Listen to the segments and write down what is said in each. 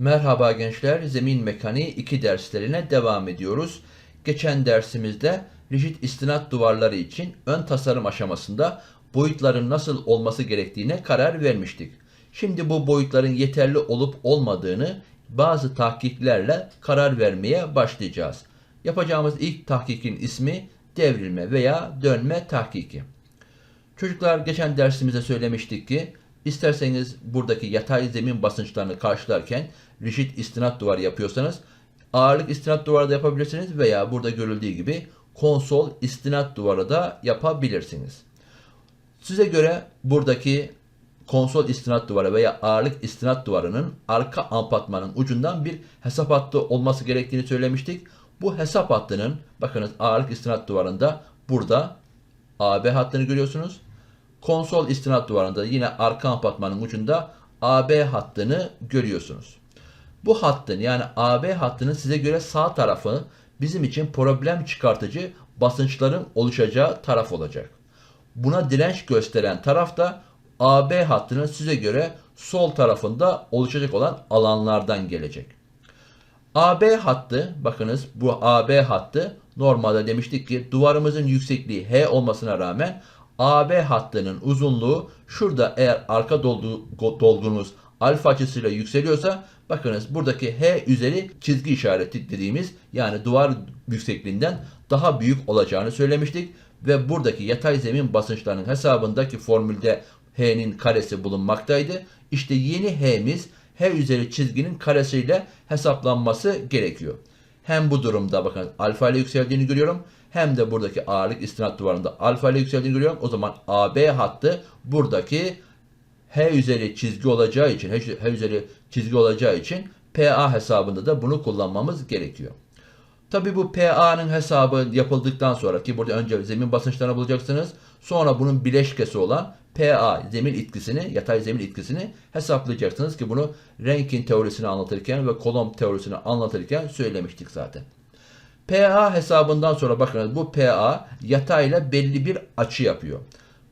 Merhaba gençler, Zemin Mekaniği 2 derslerine devam ediyoruz. Geçen dersimizde rigid istinat duvarları için ön tasarım aşamasında boyutların nasıl olması gerektiğine karar vermiştik. Şimdi bu boyutların yeterli olup olmadığını bazı tahkiklerle karar vermeye başlayacağız. Yapacağımız ilk tahkikin ismi devrilme veya dönme tahkiki. Çocuklar geçen dersimizde söylemiştik ki isterseniz buradaki yatay zemin basınçlarını karşılarken rigid istinat duvarı yapıyorsanız ağırlık istinat duvarı da yapabilirsiniz veya burada görüldüğü gibi konsol istinat duvarı da yapabilirsiniz. Size göre buradaki konsol istinat duvarı veya ağırlık istinat duvarının arka ampatmanın ucundan bir hesap hattı olması gerektiğini söylemiştik. Bu hesap hattının bakınız ağırlık istinat duvarında burada AB hattını görüyorsunuz. Konsol istinat duvarında yine arka ampatmanın ucunda AB hattını görüyorsunuz. Bu hattın yani AB hattının size göre sağ tarafı bizim için problem çıkartıcı basınçların oluşacağı taraf olacak. Buna direnç gösteren taraf da AB hattının size göre sol tarafında oluşacak olan alanlardan gelecek. AB hattı bakınız bu AB hattı normalde demiştik ki duvarımızın yüksekliği H olmasına rağmen AB hattının uzunluğu şurada eğer arka dolgu, dolgunuz alfa açısıyla yükseliyorsa bakınız buradaki H üzeri çizgi işareti dediğimiz yani duvar yüksekliğinden daha büyük olacağını söylemiştik ve buradaki yatay zemin basınçlarının hesabındaki formülde H'nin karesi bulunmaktaydı. İşte yeni H'miz H üzeri çizginin karesiyle hesaplanması gerekiyor. Hem bu durumda bakın alfa ile yükseldiğini görüyorum. Hem de buradaki ağırlık istinat duvarında alfa ile yükseldiğini görüyorum. O zaman AB hattı buradaki H üzeri çizgi olacağı için, H üzeri çizgi olacağı için PA hesabında da bunu kullanmamız gerekiyor. Tabi bu PA'nın hesabı yapıldıktan sonra ki burada önce zemin basınçlarını bulacaksınız. Sonra bunun bileşkesi olan PA zemin etkisini, yatay zemin etkisini hesaplayacaksınız ki bunu Rankine teorisini anlatırken ve Coulomb teorisini anlatırken söylemiştik zaten. PA hesabından sonra bakın bu PA yatayla belli bir açı yapıyor.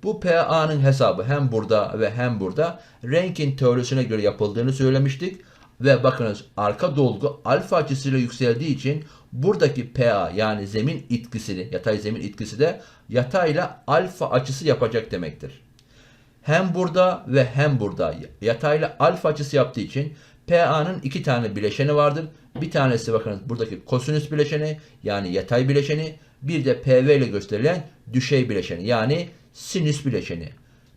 Bu PA'nın hesabı hem burada ve hem burada Rankine teorisine göre yapıldığını söylemiştik. Ve bakınız arka dolgu alfa açısıyla yükseldiği için buradaki PA yani zemin etkisini, yatay zemin etkisi de yatayla alfa açısı yapacak demektir. Hem burada ve hem burada yatayla alfa açısı yaptığı için PA'nın iki tane bileşeni vardır. Bir tanesi bakınız buradaki kosinüs bileşeni yani yatay bileşeni. Bir de PV ile gösterilen düşey bileşeni yani sinüs bileşeni.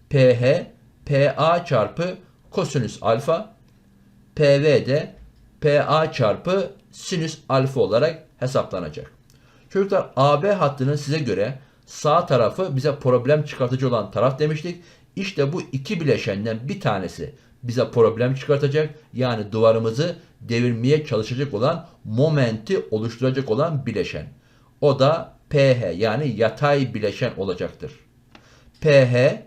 PH PA çarpı kosinüs alfa PV de PA çarpı sinüs alfa olarak hesaplanacak. Çocuklar AB hattının size göre sağ tarafı bize problem çıkartıcı olan taraf demiştik. İşte bu iki bileşenden bir tanesi bize problem çıkartacak. Yani duvarımızı devirmeye çalışacak olan momenti oluşturacak olan bileşen. O da PH yani yatay bileşen olacaktır. PH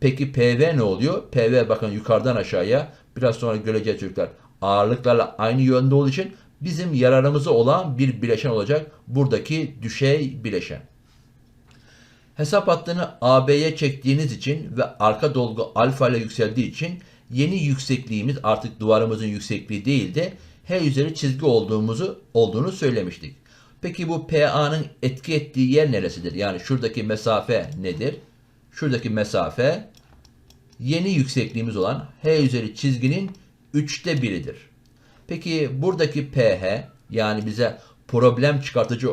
peki PV ne oluyor? PV bakın yukarıdan aşağıya biraz sonra göreceğiz çocuklar. Ağırlıklarla aynı yönde olduğu için bizim yararımıza olan bir bileşen olacak. Buradaki düşey bileşen. Hesap hattını AB'ye çektiğiniz için ve arka dolgu alfa ile yükseldiği için yeni yüksekliğimiz artık duvarımızın yüksekliği değil de H üzeri çizgi olduğumuzu olduğunu söylemiştik. Peki bu PA'nın etki ettiği yer neresidir? Yani şuradaki mesafe nedir? Şuradaki mesafe yeni yüksekliğimiz olan H üzeri çizginin üçte biridir. Peki buradaki PH yani bize problem çıkartıcı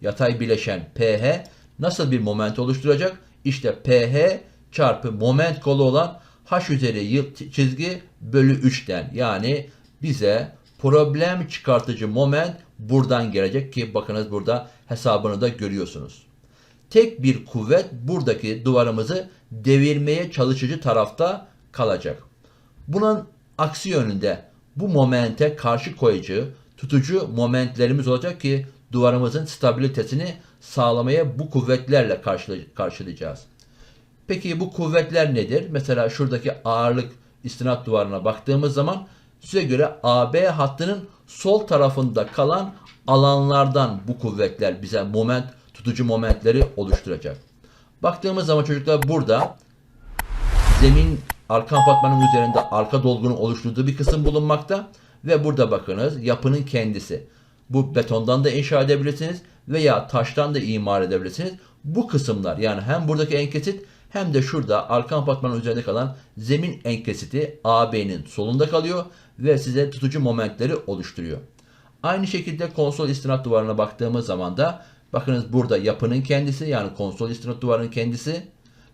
yatay bileşen PH nasıl bir moment oluşturacak? İşte PH çarpı moment kolu olan H üzeri çizgi bölü 3'ten yani bize problem çıkartıcı moment buradan gelecek ki bakınız burada hesabını da görüyorsunuz. Tek bir kuvvet buradaki duvarımızı devirmeye çalışıcı tarafta kalacak. Bunun aksi yönünde bu momente karşı koyucu, tutucu momentlerimiz olacak ki duvarımızın stabilitesini sağlamaya bu kuvvetlerle karşılayacağız. Peki bu kuvvetler nedir? Mesela şuradaki ağırlık istinat duvarına baktığımız zaman size göre AB hattının sol tarafında kalan alanlardan bu kuvvetler bize moment, tutucu momentleri oluşturacak. Baktığımız zaman çocuklar burada zemin arka apartmanın üzerinde arka dolgunun oluşturduğu bir kısım bulunmakta. Ve burada bakınız yapının kendisi. Bu betondan da inşa edebilirsiniz veya taştan da imar edebilirsiniz. Bu kısımlar yani hem buradaki enkesit hem de şurada arka apartmanın üzerinde kalan zemin enkesiti AB'nin solunda kalıyor ve size tutucu momentleri oluşturuyor. Aynı şekilde konsol istinat duvarına baktığımız zaman da bakınız burada yapının kendisi yani konsol istinat duvarının kendisi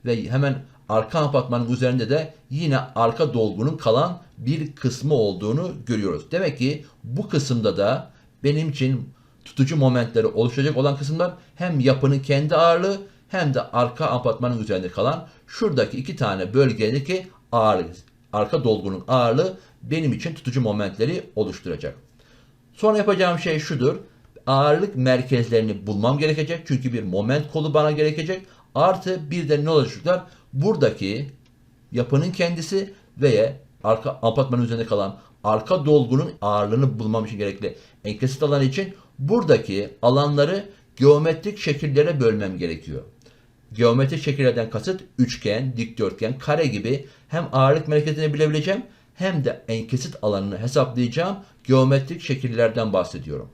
ve hemen arka apartmanın üzerinde de yine arka dolgunun kalan bir kısmı olduğunu görüyoruz. Demek ki bu kısımda da benim için tutucu momentleri oluşacak olan kısımlar hem yapının kendi ağırlığı hem de arka apartmanın üzerinde kalan şuradaki iki tane bölgedeki ağırlık, arka dolgunun ağırlığı benim için tutucu momentleri oluşturacak. Sonra yapacağım şey şudur. Ağırlık merkezlerini bulmam gerekecek. Çünkü bir moment kolu bana gerekecek. Artı bir de ne olacaklar? Buradaki yapının kendisi veya arka apartmanın üzerinde kalan arka dolgunun ağırlığını bulmam için gerekli. Enkesit alanı için buradaki alanları geometrik şekillere bölmem gerekiyor. Geometrik şekillerden kasıt üçgen, dikdörtgen, kare gibi hem ağırlık merkezini bilebileceğim hem de enkesit alanını hesaplayacağım geometrik şekillerden bahsediyorum.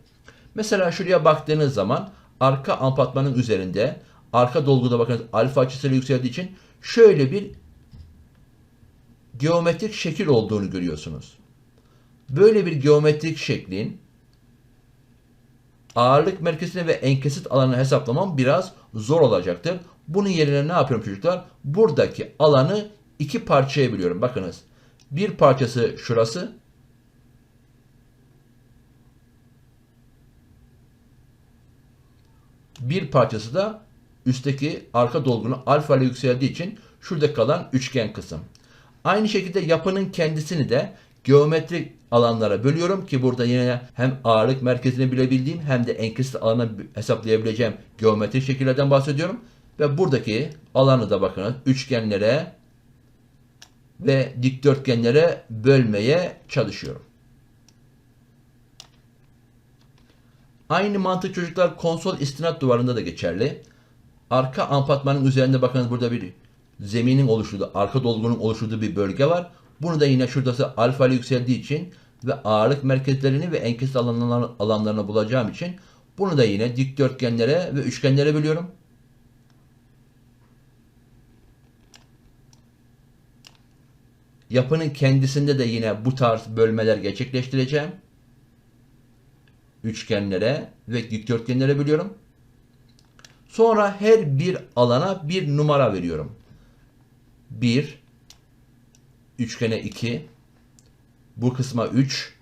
Mesela şuraya baktığınız zaman arka apartmanın üzerinde arka dolguda bakınız alfa açısıyla yükseldiği için şöyle bir geometrik şekil olduğunu görüyorsunuz. Böyle bir geometrik şeklin ağırlık merkezini ve enkesit alanını hesaplamam biraz zor olacaktır. Bunun yerine ne yapıyorum çocuklar? Buradaki alanı iki parçaya biliyorum. Bakınız. Bir parçası şurası. Bir parçası da üstteki arka dolgunun alfa ile yükseldiği için şurada kalan üçgen kısım. Aynı şekilde yapının kendisini de geometrik alanlara bölüyorum ki burada yine hem ağırlık merkezini bilebildiğim hem de enkesit alanı hesaplayabileceğim geometrik şekillerden bahsediyorum. Ve buradaki alanı da bakın üçgenlere ve dikdörtgenlere bölmeye çalışıyorum. Aynı mantık çocuklar konsol istinat duvarında da geçerli. Arka apartmanın üzerinde bakınız burada bir zeminin oluşturduğu, arka dolgunun oluşturduğu bir bölge var. Bunu da yine şuradası alfa yükseldiği için ve ağırlık merkezlerini ve alanlarını, alanlarını bulacağım için bunu da yine dikdörtgenlere ve üçgenlere bölüyorum. Yapının kendisinde de yine bu tarz bölmeler gerçekleştireceğim. Üçgenlere ve dikdörtgenlere bölüyorum. Sonra her bir alana bir numara veriyorum. 1 üçgene 2 bu kısma 3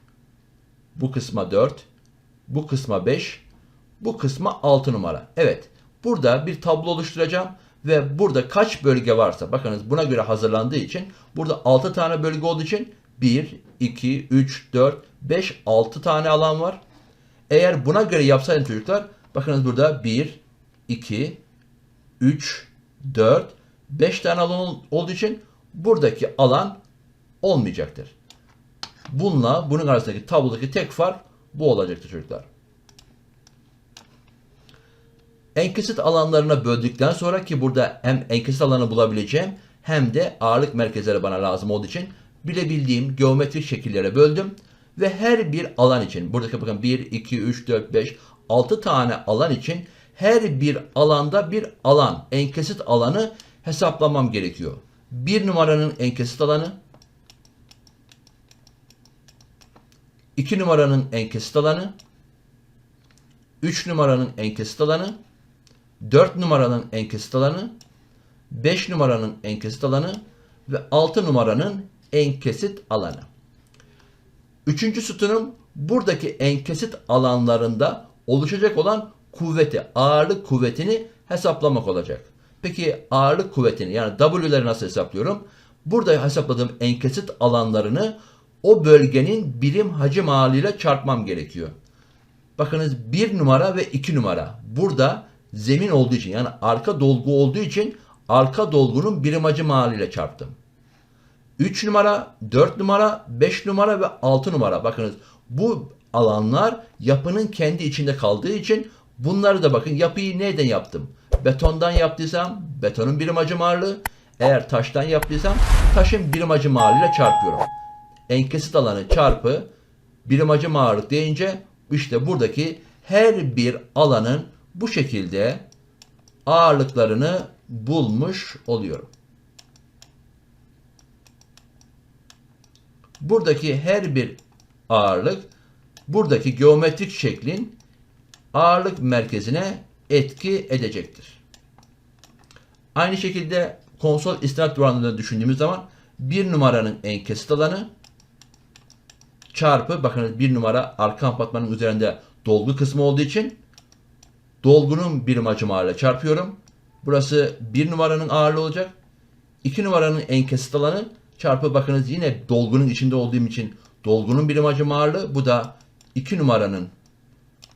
bu kısma 4 bu kısma 5 bu kısma 6 numara. Evet. Burada bir tablo oluşturacağım ve burada kaç bölge varsa bakınız buna göre hazırlandığı için burada 6 tane bölge olduğu için 1 2 3 4 5 6 tane alan var. Eğer buna göre yapsaydım çocuklar bakınız burada 1 2 3 4 5 tane alan olduğu için buradaki alan olmayacaktır. Bununla bunun arasındaki tablodaki tek fark bu olacaktır çocuklar. Enkesit alanlarına böldükten sonra ki burada hem enkesit alanı bulabileceğim hem de ağırlık merkezleri bana lazım olduğu için bilebildiğim geometrik şekillere böldüm. Ve her bir alan için buradaki bakın 1, 2, 3, 4, 5, 6 tane alan için her bir alanda bir alan, enkesit alanı hesaplamam gerekiyor. Bir numaranın enkesit alanı, iki numaranın enkesit alanı, üç numaranın enkesit alanı, dört numaranın enkesit alanı, beş numaranın enkesit alanı ve altı numaranın enkesit alanı. Üçüncü sütunum buradaki enkesit alanlarında oluşacak olan kuvveti, ağırlık kuvvetini hesaplamak olacak. Peki ağırlık kuvvetini yani W'leri nasıl hesaplıyorum? Burada hesapladığım enkesit alanlarını o bölgenin birim hacim ağırlığıyla çarpmam gerekiyor. Bakınız bir numara ve iki numara. Burada zemin olduğu için yani arka dolgu olduğu için arka dolgunun birim hacim ağırlığıyla çarptım. 3 numara, 4 numara, 5 numara ve 6 numara. Bakınız bu alanlar yapının kendi içinde kaldığı için bunları da bakın yapıyı neyden yaptım? Betondan yaptıysam betonun birim hacim ağırlığı, eğer taştan yaptıysam taşın birim hacim ağırlığıyla çarpıyorum. Enkesit alanı çarpı birim hacim ağırlık deyince işte buradaki her bir alanın bu şekilde ağırlıklarını bulmuş oluyorum. Buradaki her bir ağırlık buradaki geometrik şeklin ağırlık merkezine etki edecektir. Aynı şekilde konsol istinat duvarlarını düşündüğümüz zaman bir numaranın en kesit alanı çarpı bakın bir numara arka apartmanın üzerinde dolgu kısmı olduğu için dolgunun birim hacim ağırlığı çarpıyorum. Burası bir numaranın ağırlığı olacak. 2 numaranın en kesit alanı çarpı bakınız yine dolgunun içinde olduğum için dolgunun birim hacim ağırlığı. Bu da 2 numaranın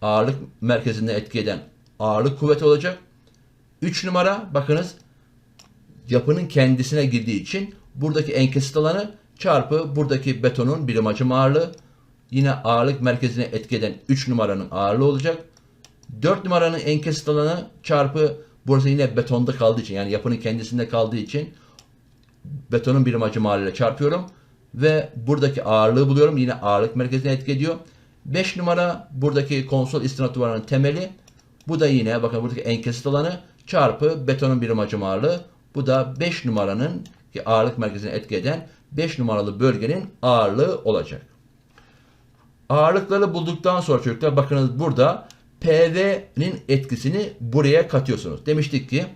ağırlık merkezinde etki eden ağırlık kuvveti olacak. 3 numara bakınız yapının kendisine girdiği için buradaki en kesit alanı çarpı buradaki betonun birim hacim ağırlığı yine ağırlık merkezine etki eden 3 numaranın ağırlığı olacak. 4 numaranın en kesit alanı çarpı burası yine betonda kaldığı için yani yapının kendisinde kaldığı için betonun birim hacim ağırlığıyla çarpıyorum ve buradaki ağırlığı buluyorum. Yine ağırlık merkezine etki ediyor. 5 numara buradaki konsol istinat duvarının temeli. Bu da yine bakın buradaki en kesit alanı çarpı betonun birim hacim ağırlığı. Bu da 5 numaranın ki ağırlık merkezine etki eden 5 numaralı bölgenin ağırlığı olacak. Ağırlıkları bulduktan sonra çocuklar bakınız burada PV'nin etkisini buraya katıyorsunuz. Demiştik ki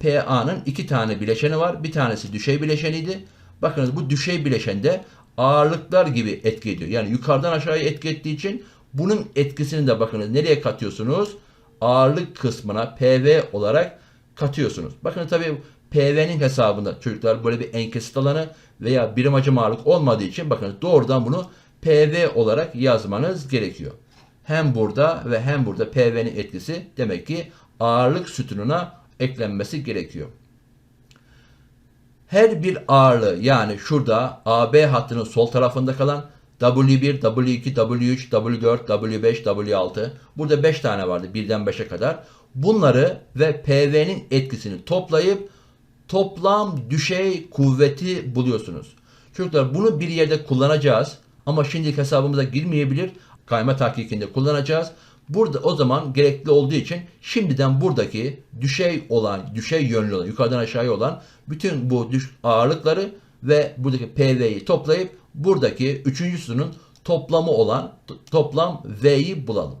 PA'nın iki tane bileşeni var. Bir tanesi düşey bileşeniydi. Bakınız bu düşey bileşende ağırlıklar gibi etki ediyor. Yani yukarıdan aşağıya etki ettiği için bunun etkisini de bakınız nereye katıyorsunuz? Ağırlık kısmına PV olarak katıyorsunuz. Bakın tabii PV'nin hesabında çocuklar böyle bir enkesit alanı veya birim ağırlık olmadığı için bakın doğrudan bunu PV olarak yazmanız gerekiyor. Hem burada ve hem burada PV'nin etkisi demek ki ağırlık sütununa eklenmesi gerekiyor. Her bir ağırlığı yani şurada AB hattının sol tarafında kalan W1, W2, W3, W4, W5, W6 burada 5 tane vardı birden 5'e kadar. Bunları ve PV'nin etkisini toplayıp toplam düşey kuvveti buluyorsunuz. Çocuklar bunu bir yerde kullanacağız ama şimdilik hesabımıza girmeyebilir. Kayma tahkikinde kullanacağız. Burada o zaman gerekli olduğu için şimdiden buradaki düşey olan, düşey yönlü olan, yukarıdan aşağıya olan bütün bu düş ağırlıkları ve buradaki PV'yi toplayıp buradaki üçüncüsünün toplamı olan toplam V'yi bulalım.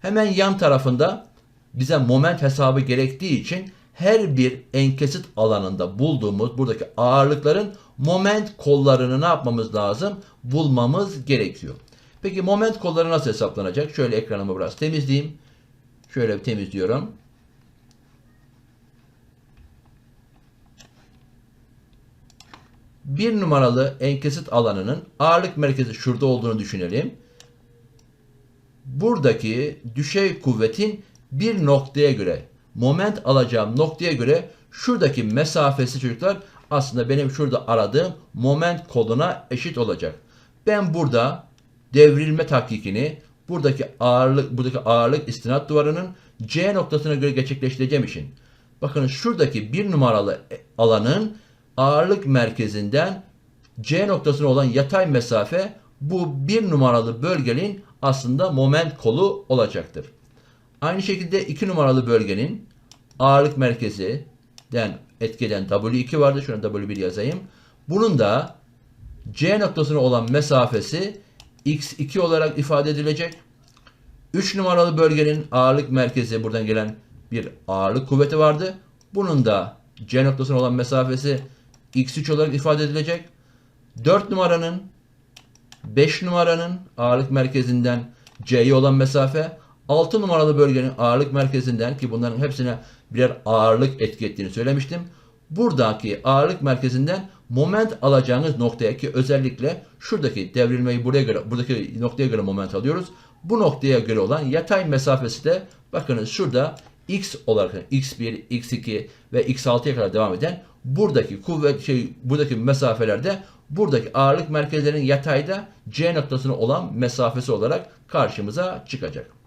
Hemen yan tarafında bize moment hesabı gerektiği için her bir enkesit alanında bulduğumuz buradaki ağırlıkların moment kollarını ne yapmamız lazım? Bulmamız gerekiyor. Peki moment kolları nasıl hesaplanacak? Şöyle ekranımı biraz temizleyeyim. Şöyle bir temizliyorum. Bir numaralı enkesit alanının ağırlık merkezi şurada olduğunu düşünelim. Buradaki düşey kuvvetin bir noktaya göre, moment alacağım noktaya göre şuradaki mesafesi çocuklar aslında benim şurada aradığım moment koluna eşit olacak. Ben burada devrilme tahkikini buradaki ağırlık buradaki ağırlık istinat duvarının C noktasına göre gerçekleştireceğim için. Bakın şuradaki bir numaralı alanın ağırlık merkezinden C noktasına olan yatay mesafe bu bir numaralı bölgenin aslında moment kolu olacaktır. Aynı şekilde iki numaralı bölgenin ağırlık merkezinden etkeden W2 vardı. Şuna W1 yazayım. Bunun da C noktasına olan mesafesi X2 olarak ifade edilecek. 3 numaralı bölgenin ağırlık merkezi buradan gelen bir ağırlık kuvveti vardı. Bunun da C noktasına olan mesafesi X3 olarak ifade edilecek. 4 numaranın 5 numaranın ağırlık merkezinden C'ye olan mesafe 6 numaralı bölgenin ağırlık merkezinden ki bunların hepsine birer ağırlık etki ettiğini söylemiştim. Buradaki ağırlık merkezinden moment alacağınız noktaya ki özellikle şuradaki devrilmeyi buraya göre buradaki noktaya göre moment alıyoruz. Bu noktaya göre olan yatay mesafesi de bakınız şurada x olarak x1, x2 ve x6'ya kadar devam eden buradaki kuvvet şey buradaki mesafelerde buradaki ağırlık merkezlerinin yatayda C noktasına olan mesafesi olarak karşımıza çıkacak.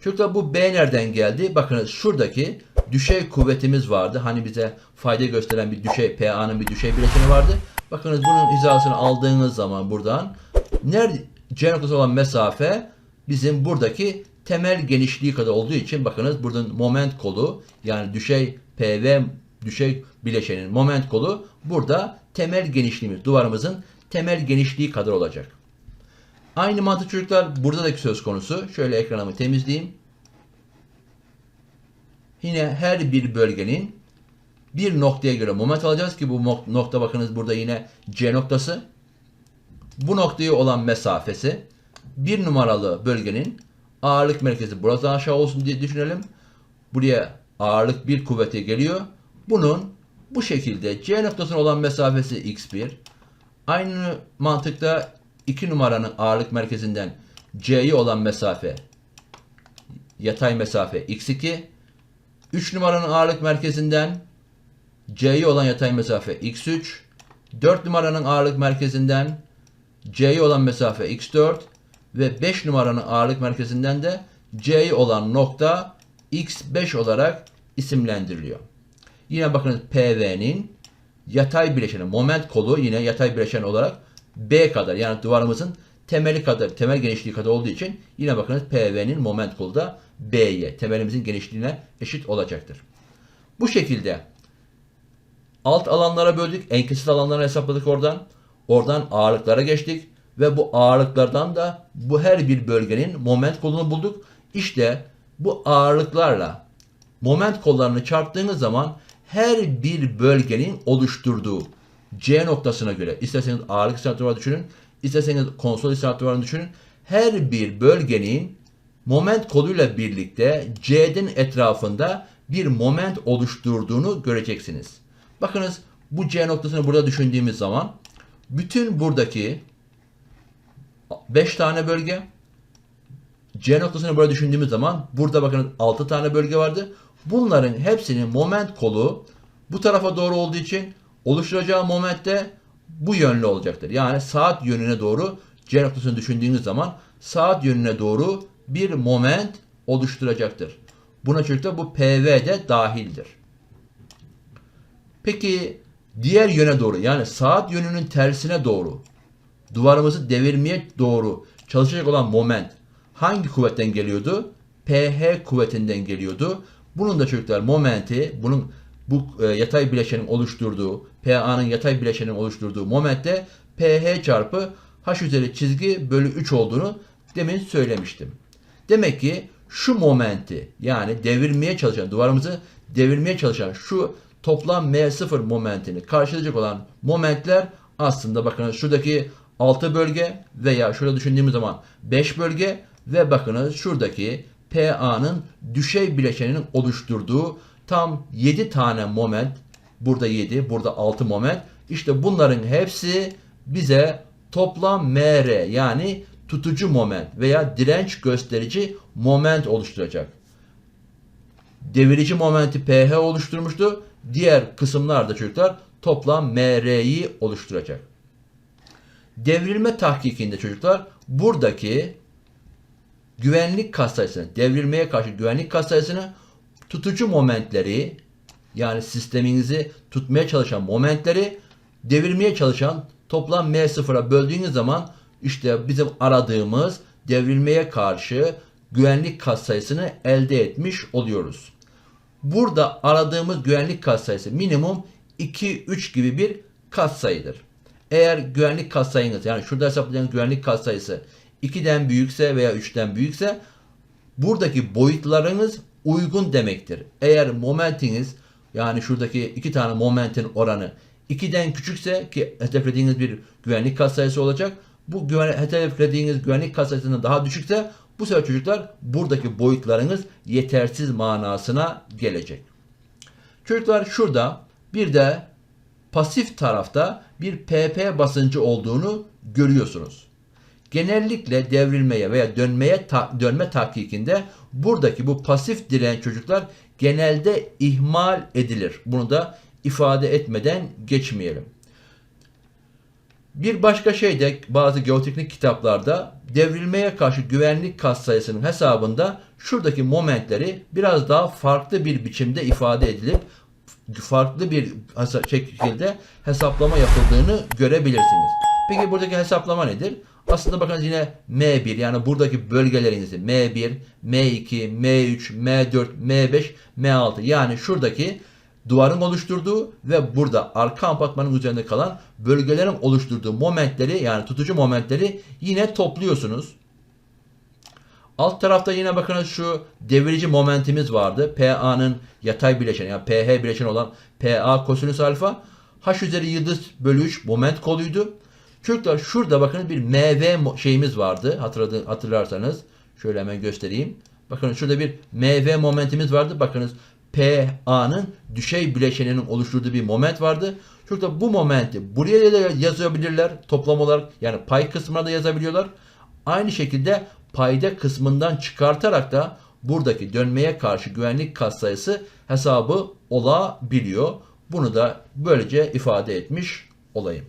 Çocuklar bu B nereden geldi? Bakınız şuradaki düşey kuvvetimiz vardı. Hani bize fayda gösteren bir düşey, PA'nın bir düşey bileşeni vardı. Bakınız bunun hizasını aldığınız zaman buradan nerede C olan mesafe bizim buradaki temel genişliği kadar olduğu için bakınız buradan moment kolu yani düşey PV düşey bileşenin moment kolu burada temel genişliğimiz duvarımızın temel genişliği kadar olacak. Aynı mantık çocuklar burada da söz konusu. Şöyle ekranımı temizleyeyim. Yine her bir bölgenin bir noktaya göre moment alacağız ki bu nok- nokta bakınız burada yine C noktası. Bu noktaya olan mesafesi bir numaralı bölgenin ağırlık merkezi buradan aşağı olsun diye düşünelim. Buraya ağırlık bir kuvvete geliyor. Bunun bu şekilde C noktasına olan mesafesi x1. Aynı mantıkta 2 numaranın ağırlık merkezinden C'ye olan mesafe yatay mesafe x2. 3 numaranın ağırlık merkezinden C'ye olan yatay mesafe x3. 4 numaranın ağırlık merkezinden C'ye olan mesafe x4 ve 5 numaranın ağırlık merkezinden de C'ye olan nokta x5 olarak isimlendiriliyor. Yine bakın PV'nin yatay bileşeni, moment kolu yine yatay bileşen olarak B kadar yani duvarımızın temeli kadar, temel genişliği kadar olduğu için yine bakınız PV'nin moment kolu da B'ye, temelimizin genişliğine eşit olacaktır. Bu şekilde alt alanlara böldük, enkesit alanları hesapladık oradan. Oradan ağırlıklara geçtik ve bu ağırlıklardan da bu her bir bölgenin moment kolunu bulduk. İşte bu ağırlıklarla moment kollarını çarptığınız zaman her bir bölgenin oluşturduğu C noktasına göre isterseniz ağırlık istatistik düşünün, isterseniz konsol istatistik düşünün. Her bir bölgenin moment koluyla birlikte C'nin etrafında bir moment oluşturduğunu göreceksiniz. Bakınız bu C noktasını burada düşündüğümüz zaman bütün buradaki 5 tane bölge C noktasını böyle düşündüğümüz zaman burada bakın 6 tane bölge vardı. Bunların hepsinin moment kolu bu tarafa doğru olduğu için oluşturacağı moment de bu yönlü olacaktır. Yani saat yönüne doğru C noktasını düşündüğünüz zaman saat yönüne doğru bir moment oluşturacaktır. Buna çocuklar bu PV de dahildir. Peki diğer yöne doğru yani saat yönünün tersine doğru duvarımızı devirmeye doğru çalışacak olan moment hangi kuvvetten geliyordu? PH kuvvetinden geliyordu. Bunun da çocuklar momenti bunun bu e, yatay bileşenin oluşturduğu PA'nın yatay bileşenin oluşturduğu momentte PH çarpı H üzeri çizgi bölü 3 olduğunu demin söylemiştim. Demek ki şu momenti yani devirmeye çalışan duvarımızı devirmeye çalışan şu toplam M0 momentini karşılayacak olan momentler aslında bakın şuradaki 6 bölge veya şurada düşündüğümüz zaman 5 bölge ve bakınız şuradaki PA'nın düşey bileşeninin oluşturduğu tam 7 tane moment burada 7 burada 6 moment işte bunların hepsi bize toplam MR yani tutucu moment veya direnç gösterici moment oluşturacak. Devirici momenti PH oluşturmuştu. Diğer kısımlarda çocuklar toplam MR'yi oluşturacak. Devrilme tahkikinde çocuklar buradaki güvenlik katsayısını, devrilmeye karşı güvenlik katsayısını tutucu momentleri yani sisteminizi tutmaya çalışan momentleri devirmeye çalışan toplam M0'a böldüğünüz zaman işte bizim aradığımız devrilmeye karşı güvenlik katsayısını elde etmiş oluyoruz. Burada aradığımız güvenlik katsayısı minimum 2-3 gibi bir katsayıdır. Eğer güvenlik katsayınız yani şurada hesapladığınız güvenlik katsayısı 2'den büyükse veya 3'ten büyükse buradaki boyutlarınız uygun demektir. Eğer momentiniz yani şuradaki iki tane momentin oranı 2'den küçükse ki hedeflediğiniz bir güvenlik katsayısı olacak. Bu güven, hedeflediğiniz güvenlik katsayısından daha düşükse bu sefer çocuklar buradaki boyutlarınız yetersiz manasına gelecek. Çocuklar şurada bir de pasif tarafta bir PP basıncı olduğunu görüyorsunuz. Genellikle devrilmeye veya dönmeye ta, dönme tahkikinde buradaki bu pasif direnç çocuklar genelde ihmal edilir. Bunu da ifade etmeden geçmeyelim. Bir başka şey de bazı geoteknik kitaplarda devrilmeye karşı güvenlik katsayısının hesabında şuradaki momentleri biraz daha farklı bir biçimde ifade edilip farklı bir şekilde hesaplama yapıldığını görebilirsiniz. Peki buradaki hesaplama nedir? Aslında bakın yine M1 yani buradaki bölgelerinizi M1, M2, M3, M4, M5, M6 yani şuradaki duvarın oluşturduğu ve burada arka apartmanın üzerinde kalan bölgelerin oluşturduğu momentleri yani tutucu momentleri yine topluyorsunuz. Alt tarafta yine bakınız şu devirici momentimiz vardı. PA'nın yatay bileşeni yani PH bileşeni olan PA kosinüs alfa H üzeri yıldız bölü 3 moment koluydu. Çocuklar şurada bakın bir MV şeyimiz vardı. Hatırladı, hatırlarsanız. Şöyle hemen göstereyim. Bakın şurada bir MV momentimiz vardı. Bakınız PA'nın düşey bileşeninin oluşturduğu bir moment vardı. Çocuklar bu momenti buraya da yazabilirler toplam olarak. Yani pay kısmına da yazabiliyorlar. Aynı şekilde payda kısmından çıkartarak da buradaki dönmeye karşı güvenlik katsayısı hesabı olabiliyor. Bunu da böylece ifade etmiş olayım.